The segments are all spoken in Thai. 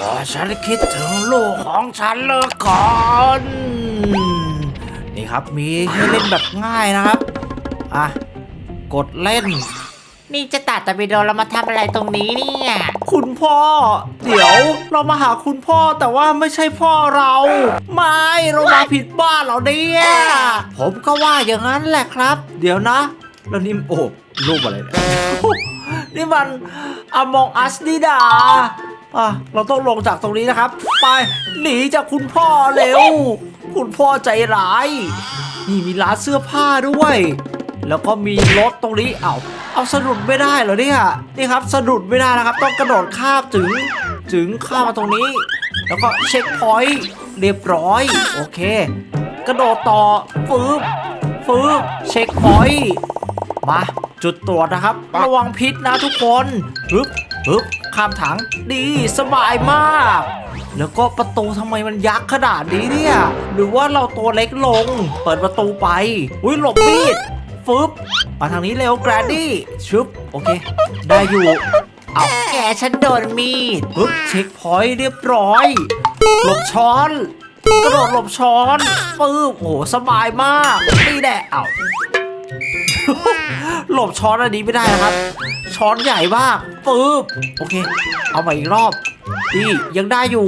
ว่าฉันคิดถึงลูกของฉันเหลือเก่อน นี่ครับมีให้เล่นแบบง่ายนะครับ อะ กดเล่น นี่จะตัดแต่วิดีโอเรามาทำอะไรตรงนี้เนี่ย คุณพ่อ เดี๋ยวเรามาหาคุณพ่อแต่ว่าไม่ใช่พ่อเรา ไม่เรามาผิดบ้านเหรอเนี่ยผมก็ว่าอย่างนั้นแหละครับ เดี๋ยวนะ แล้วนี่โอ้รูปอะไรเนี่ยนี่มันอมองอัสนี่ดา อะเราต้องลงจากตรงนี้นะครับ ไปหนีจากคุณพ่อเร็ว คุณพ่อใจร้าย นี่มีร้านเสื้อผ้าด้วย แล้วก็มีรถตรงนี้เอาเอาสะดุดไม่ได้เหรอเนี่ยนี่ครับสะดุดไม่ได้นะครับ ต้องกระโดดข้ามถึงถึงข้ามมาตรงนี้ แล้วก็เช็คพอยต์เรียบร้อย โอเค กระโดดต่อฟืบฟืบเช็คพอยต์มาจุดตรวจนะครับ ระวังพิษนะทุกคนฮึบ ฮึบข้ามถังดีสบายมาก แล้วก็ประตูทำไมมันยักษ์ขนาดนี้เนี่ย หรือว่าเราตัวเล็กลง เปิดประตูไป อุ้ยหลบมีดฟึบมาทางนี้เร็วแกรดี้ชึบโอเค ได้อยู่ เอาแกฉันโดนมีดปึ๊บเช็คพอยต์เรียบร้อย หลบช้อนกระโดดหลบช้อนปึ๊บโอ้สบายมากนี่แหละเอาหลบช้อนอันนี้ไม่ได้นะครับ ช้อนใหญ่มาก ปึ๊บโอเค เอามาอีกรอบนี่ยังได้อยู่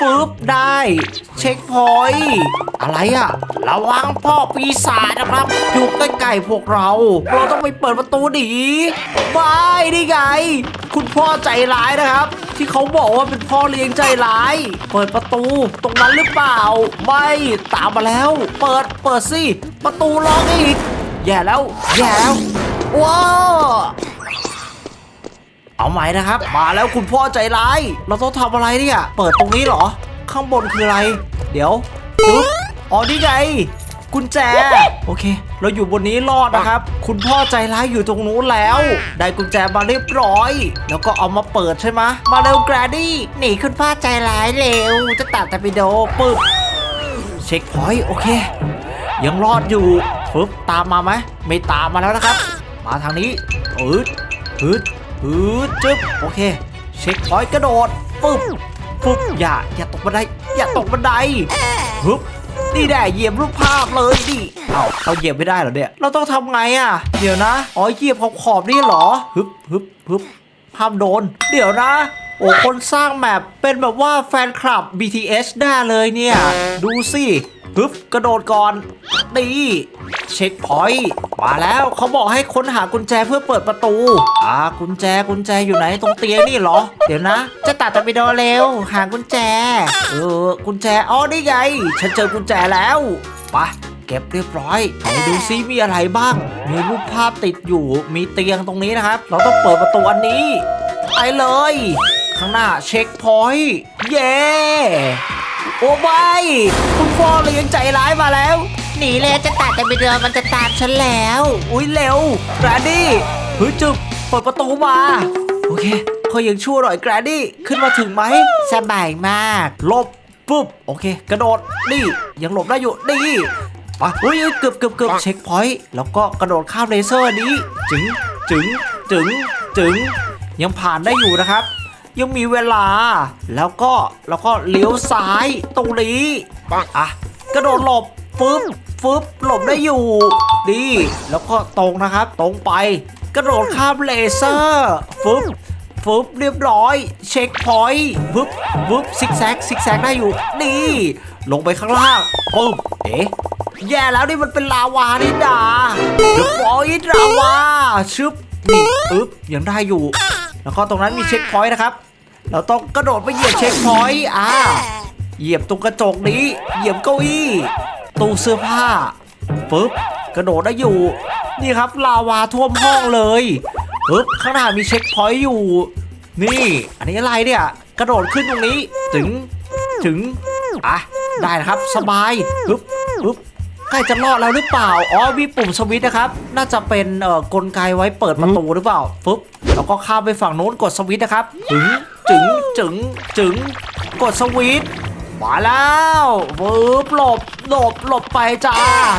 ปึ๊บได้ เช็คพอยต์อะไรอะระวังพ่อปีศาจนะครับอยู่ใกล้ๆพวกเรา เราต้องไปเปิดประตูหนีบายนี่ไง คุณพ่อใจร้ายนะครับ ที่เขาบอกว่าเป็นพ่อเลี้ยงใจร้าย เปิดประตูตรงนั้นหรือเปล่า ไม่ตามมาแล้ว เปิดเปิดสิประตูล็อกอีกแย่แล้วแย่แล้วว้าว เอาใหม่นะครับ มาแล้วคุณพ่อใจร้าย เราต้องทำอะไรเนี่ย เปิดตรงนี้เหรอ ข้างบนคืออะไร เดี๋ยวปึ๊บอ๋อนี่ไงกุญแจ โอเค เราอยู่บนนี้รอดนะครับ คุณพ่อใจร้ายอยู่ตรงนู้นแล้ว ได้กุญแจมาเรียบร้อย แล้วก็เอามาเปิดใช่ไหมมาเร็วแกรดี้หนีคุณพ่อใจร้ายเร็ว จะตัดแต่วิโอปึ๊บเช็คพอยต์โอเค ยังรอดอยู่ฟึบตามมาไหมไม่ตามมาแล้วนะครับ มาทางนี้อืดอืด อืดจึ๊บโอเค เช็คพอยต์กระโดดปึ๊บปึ๊บอย่าอย่าตกบันไดอย่าตกบันไดปึ๊บนี่แหละเหยียบรูปภาพเลยดิเอาเราเหยียบไม่ได้เหรอเนี่ย เราต้องทำไงอะ เดี๋ยวนะ อ๋อเหยียบขอบขอบนี่เหรอ ฮึบฮึบฮึบห้ามโดน เดี๋ยวนะ โอ้ คนสร้างแมปเป็นแบบว่าแฟนคลับ BTS ได้เลยเนี่ย ดูสิ ฮึบกระโดดก่อนดีเช็คพอยต์ มาแล้วเขาบอกให้ค้นหากุญแจเพื่อเปิดประตู อ่ากุญแจกุญแจอยู่ไหนตรงเตียงนี่เหรอ เดี๋ยวนะจะตัดต่วิดอเร็ว หากุญแจ เออกุญแจอ๋อนี่ไงฉันเจอกุญแจแล้วไปเก็บเรียบร้อยไหนดูซิมีอะไรบ้าง มีรูปภาพติดอยู่มีเตียงตรงนี้นะครับ เราต้องเปิดประตูอันนี้ไปเลย ข้างหน้าเช็คพอยต์เย้โอ้ยคุณพ่อเลี้ยงใจร้ายมาแล้ว หนีเลยจะตัดแต่วิดีโอมันจะตามฉันแล้ว อุ้ยเร็วแกรนดี้เฮ้ยจึบเปิดประตูมา โอเคเขายังชั่วหน่อยแกรนดี้ขึ้นมาถึงไหมสบายมากหลบปุ๊บโอเค กระโดดนี่ยังหลบได้อยู่นี่ไปเฮ้ยเกือบเกือบเกือบเช็คพอยต์แล้วก็กระโดดข้ามเลเซอร์นี้จึงจึงจึงจึงยังผ่านได้อยู่นะครับยังมีเวลา แล้วก็ แล้วก็เลี้ยวซ้ายตรงนี้อะ กระโดดหลบ ฟึบฟึบหลบได้อยู่ ดี แล้วก็ตรงนะครับ ตรงไป กระโดดข้ามเลเซอร์ฟึบฟึบเรียบร้อย เช็คพอยต์ฟึบฟึบซิกแซกซิกแซกได้อยู่นี่ลงไปข้างล่างปึ๊บเอ๊ะแย่แล้วนี่มันเป็นลาวานี่ดาเดอะฟอยต์ลาวาชึบนี่ปึ๊บยังได้อยู่ แล้วก็ตรงนั้นมีเช็คพอยต์นะครับ เราต้องกระโดดไปเหยียบเช็คพอยต์อ่าเหยียบตรงกระจกนี้ เหยียบเก้าอี้ ตู้เสื้อผ้าปึ๊บกระโดดได้อยู่ นี่ครับลาวาท่วมห้องเลยปึ๊บข้างหน้ามีเช็คพอยต์อยู่ นี่ อันนี้อะไรเนี่ย กระโดดขึ้นตรงนี้ถึงถึงอะได้นะครับสบายปึ๊บปึ๊บใกล้จะรอดแล้วหรือเปล่าอ๋อมีปุ่มสวิตช์นะครับ น่าจะเป็นเอ่อกลไกไว้เปิดประตูหรือเปล่าปึ๊บแล้วก็ข้ามไปฝั่งโน้นกดสวิตช์นะครับถึงจึงจึงจึงกดสวิตช์ มาแล้ววืบหลบหลบหลบไปจ้า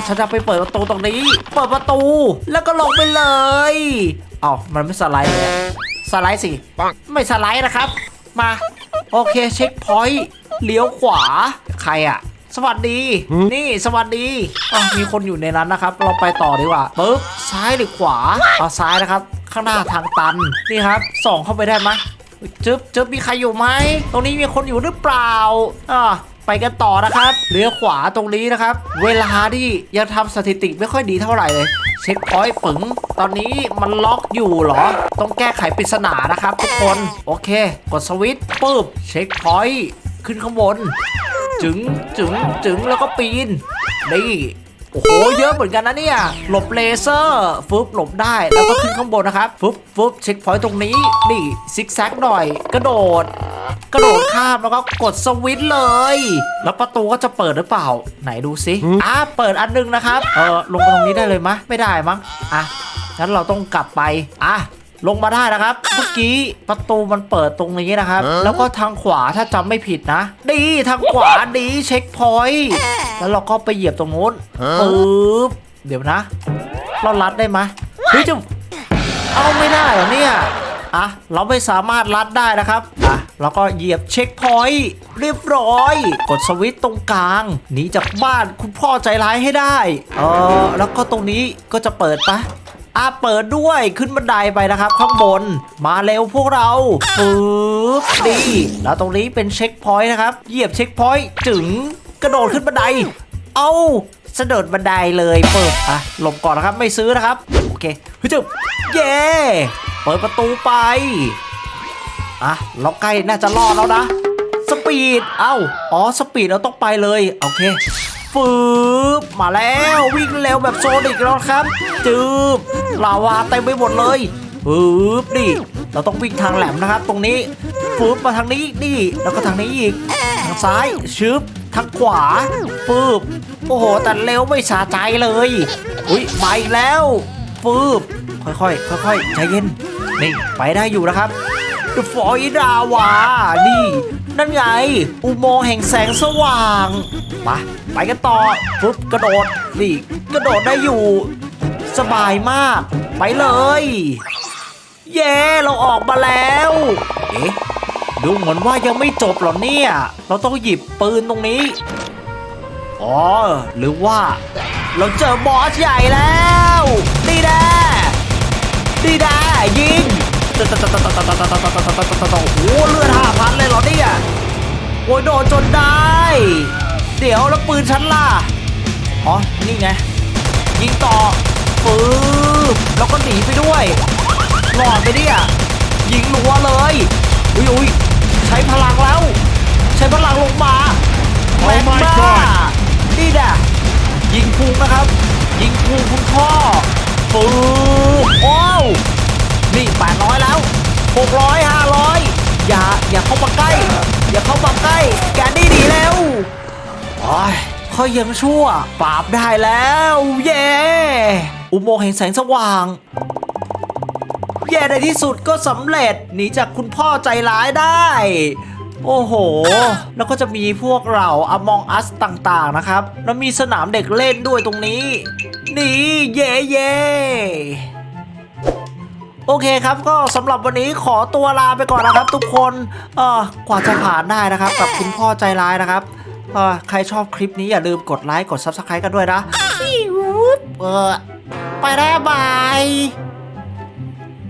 ฉันจะไปเปิดประตูตรงนี้ เปิดประตูแล้วก็ลงไปเลยเอ้ามันไม่สไลด์เลยสไลด์สิ ไม่สไลด์นะครับ มา โอเคเช็คพอยต์เลี้ยวขวาใครอะสวัสดี นี่สวัสดีอะมีคนอยู่ในนั้นนะครับ เราไปต่อดีกว่าปึ๊บซ้ายหรือขวาเอาซ้ายนะครับ ข้างหน้าทางตันนี่ครับส่องเข้าไปได้ไหม จึ๊บจึ๊บมีใครอยู่ไหม ตรงนี้มีคนอยู่หรือเปล่าอะไปกันต่อนะครับ เลี้ยวขวาตรงนี้นะครับ เวลาที่ยังทำสถิติไม่ค่อยดีเท่าไหร่เลย เช็คพอยต์ปึง ตอนนี้มันล็อกอยู่เหรอ ต้องแก้ไขปริศนานะครับทุกคน โอเค กดสวิตช์ปึ๊บ เช็คพอยต์ขึ้นข้างบน จึงจึงจึงแล้วก็ปีนนี่ โอ้โห เยอะเหมือนกันนะเนี่ย หลบเลเซอร์ฟึบหลบได้ แล้วก็ขึ้นข้างบนนะครับฟึบฟึบเช็คพอยต์ตรงนี้ นี่ซิกแซกหน่อย กระโดด กระโดดข้ามแล้วก็กดสวิตช์เลย แล้วประตูก็จะเปิดหรือเปล่า ไหนดูซิอะเปิดอันหนึงนะครับ เออลงมาตรงนี้ได้เลยมะ ไม่ได้มั้ง อะงั้นเราต้องกลับไป อะ ลงมาได้นะครับ เมื่อกี้ประตูมันเปิดตรงนี้นะครับ แล้วก็ทางขวาถ้าจำไม่ผิดนะ ดีทางขวาดีเช็คพอยต์แล้วเราก็ไปเหยียบตรงนู้นปึ๊บเดี๋ยวนะ เราลัดได้ไหมเฮ้ยจะเอาไม่ได้เหรอเนี่ยอะเราไม่สามารถลัดได้นะครับอะเราก็เหยียบเช็คพอยต์เรียบร้อย กดสวิตช์ตรงกลางหนีจากบ้านคุณพ่อใจร้ายให้ได้เออแล้วก็ตรงนี้ก็จะเปิดปะ อะเปิดด้วยขึ้นบันไดไปนะครับ ข้างบนมาเร็วพวกเราปึ๊บดีแล้วตรงนี้เป็นเช็คพอยต์นะครับเหยียบเช็คพอยต์จึงกระโดดขึ้นบันได เอาสะดดบันไดเลยเปิดอะหลบก่อนนะครับไม่ซื้อนะครับ โอเคฮึจึบเย้เปิดประตูไปอะเราใกล้น่าจะรอดแล้วนะสปีดเอ้าอ๋อสปีดเราต้องไปเลยโอเคฟืบมาแล้ววิ่งเร็วแบบโซนิกแล้วครับ จืบ ลาวาเต็มไปหมดเลยฟืบดิเราต้องวิ่งทางแหลมนะครับ ตรงนี้ฟืบมาทางนี้นี่แล้วก็ทางนี้อีกทางซ้ายชึบทางขวาฟืบโอ้โหแต่เร็วไม่สาใจเลยอุ้ยมาอีกแล้วฟืบค่อยๆค่อยๆใจเย็นนี่ไปได้อยู่นะครับ The f o y ดาวานี่ นั่นไง อุโมงค์แห่งแสงสว่างมาไปกันต่อปุ๊บกระโดดนี่กระโดดได้อยู่ สบายมาก ไปเลย เย้เราออกมาแล้ว เอ๊ะ ดูเหมือนว่ายังไม่จบหรอเนี่ย เราต้องหยิบปืนตรงนี้ อ๋อ หรือว่า เราเจอบอสใหญ่แล้วนี่แน่นี่แน่ยิงโอ้โหเลือดห้าพันเลยเหรอเนี่ยโอ้ยโดนจนได้ เดี๋ยวแล้วปืนฉันล่ะ อ๋อ นี่ไง ยิงต่อ ปื๊บแล้วก็หนีไปด้วยหลอดไปเนี่ยยิงรัวเลยอุ้ยอุ้ยใช้พลังแล้ว ใช้พลังลงมา Oh แรง my มาก God นี่แหละยิงพุงนะครับ ยิงพุงคุณพ่อปื๊บโอ้วนี่800แล้ว600 500อย่าอย่าเข้ามาใกล้ อย่าเข้ามาใกล้ แกนี่ดีแล้วโอ้ยเขายังชั่ว ปราบได้แล้ว เย้ อุโมงค์แห่งแสงสว่างเย้ในที่สุดก็สำเร็จหนีจากคุณพ่อใจร้ายได้ โอ้โห แล้วก็จะมีพวกเรา Among Us ต่างๆนะครับ แล้วมีสนามเด็กเล่นด้วยตรงนี้ นี่เย่เย่โอเคครับก็สำหรับวันนี้ขอตัวลาไปก่อนนะครับ ทุกคนเออกว่าจะผ่านได้นะครับ กับคุณพ่อใจร้ายนะครับเออใครชอบคลิปนี้อย่าลืมกดไลค์กด Subscribe กันด้วยนะเออ ไปแล้วบาย